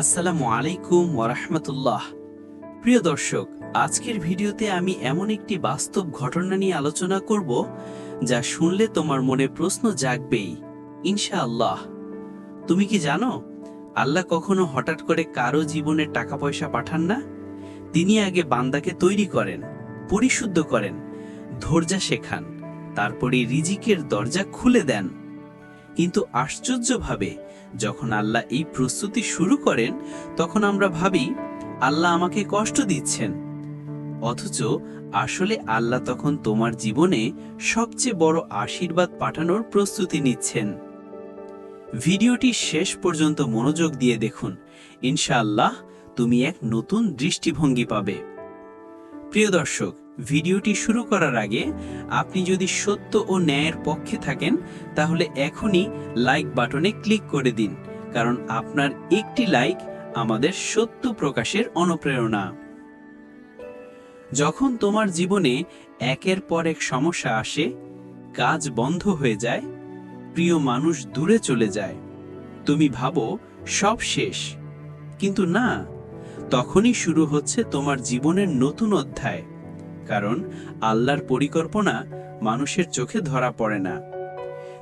আসসালামু আলাইকুম ওরহমতুল্লাহ প্রিয় দর্শক, আজকের ভিডিওতে আমি এমন একটি বাস্তব ঘটনা নিয়ে আলোচনা করব যা শুনলে তোমার মনে প্রশ্ন জাগবেই, ইনশাআল্লাহ। তুমি কি জানো, আল্লাহ কখনো হঠাৎ করে কারও জীবনে টাকা পয়সা পাঠান না? তিনি আগে বান্দাকে তৈরি করেন, পরিশুদ্ধ করেন, ধৈর্য শেখান, তারপরে রিজিকের দরজা খুলে দেন। কিন্তু আশ্চর্যভাবে যখন আল্লাহ এই প্রস্তুতি শুরু করেন, তখন আমরা ভাবি, আল্লাহ আমাকে কষ্ট দিচ্ছেন। অথচ আসলে আল্লাহ তখন তোমার জীবনে সবচেয়ে বড় আশীর্বাদ পাঠানোর প্রস্তুতি নিচ্ছেন। ভিডিওটি শেষ পর্যন্ত মনোযোগ দিয়ে দেখুন। ইনশাআল্লাহ, তুমি এক নতুন দৃষ্টিভঙ্গি পাবে। প্রিয় দর্শক ভিডিওটি শুরু করার আগে আপনি যদি সত্য ও ন্যায়ের পক্ষে থাকেন, তাহলে এখনই লাইক বাটনে ক্লিক করে দিন, কারণ আপনার একটি লাইক আমাদের সত্য প্রকাশের অনুপ্রেরণা। যখন তোমার জীবনে একের পর এক সমস্যা আসে, কাজ বন্ধ হয়ে যায়, প্রিয় মানুষ দূরে চলে যায়, তুমি ভাবো সব শেষ। কিন্তু না, তখনই শুরু হচ্ছে তোমার জীবনের নতুন অধ্যায়। কারণ আল্লাহর পরিকল্পনা মানুষের চোখে ধরা পড়ে না।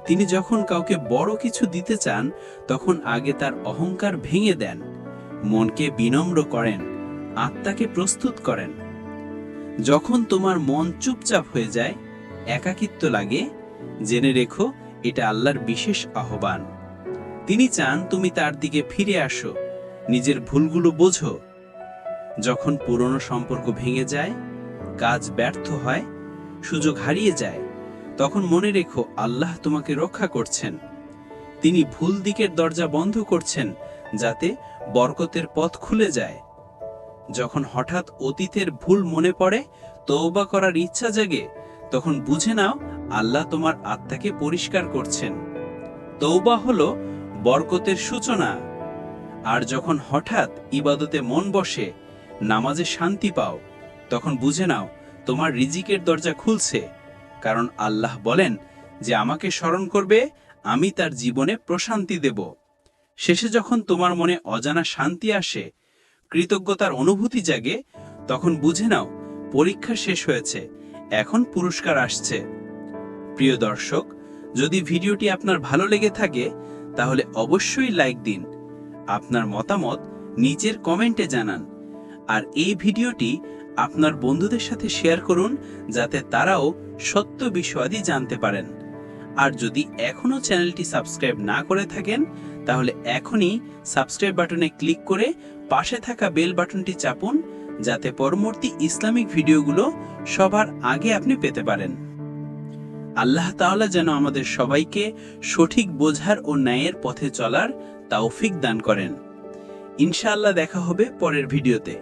তিনি যখন কাউকে বড় কিছু দিতে চান, তখন আগে তার অহংকার ভেঙে দেন, মনকে বিনম্র করেন, আত্মাকে প্রস্তুত করেন। যখন তোমার মন চুপচাপ হয়ে যায়, একাকিত্ব লাগে, জেনে রেখো, এটা আল্লাহর বিশেষ আহ্বান। তিনি চান তুমি তার দিকে ফিরে আসো, নিজের ভুলগুলো বোঝো। যখন পুরনো সম্পর্ক ভেঙে যায় কাজ ব্যর্থ হয়, সুযোগ হারিয়ে যায়, তখন মনে রেখো আল্লাহ তোমাকে রক্ষা করছেন। তিনি ভুল দিকের দরজা বন্ধ করছেন যাতে বরকতের পথ খুলে যায়। যখন হঠাৎ অতীতের ভুল মনে পড়ে তৌবা করার ইচ্ছা জাগে, তখন বুঝে নাও আল্লাহ তোমার আত্মাকে পরিষ্কার করছেন। তৌবা হলো বরকতের সূচনা। আর যখন হঠাৎ ইবাদতে মন বসে, নামাজে শান্তি পাও তখন বুঝে নাও, তোমার রিজিকের দরজা খুলছে। কারণ আল্লাহ বলেন যে, আমাকে স্মরণ করবে, আমি তার জীবনে প্রশান্তি দেব। শেষে যখন তোমার মনে অজানা শান্তি আসে, কৃতজ্ঞতার অনুভূতি জাগে, তখন বুঝে নাও, পরীক্ষা শেষ হয়েছে, এখন পুরস্কার আসছে। প্রিয় দর্শক, যদি ভিডিওটি আপনার ভালো লেগে থাকে, তাহলে অবশ্যই লাইক দিন। আপনার মতামত নিচের কমেন্টে জানান। আর এই ভিডিওটি আপনার বন্ধুদের সাথে শেয়ার করুন, যাতে তারাও সত্য বিষয়াদি জানতে পারেন। আর যদি এখনও চ্যানেলটি সাবস্ক্রাইব না করে থাকেন, তাহলে এখনই সাবস্ক্রাইব বাটনে ক্লিক করে পাশে থাকা বেল বাটনটি চাপুন, যাতে পরবর্তী ইসলামিক ভিডিওগুলো সবার আগে আপনি পেতে পারেন। আল্লাহ তাআলা যেন আমাদের সবাইকে সঠিক বোঝার ও ন্যায়ের পথে চলার তৌফিক দান করেন। ইনশাআল্লাহ দেখা হবে পরের ভিডিওতে।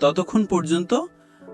ততক্ষণ পর্যন্ত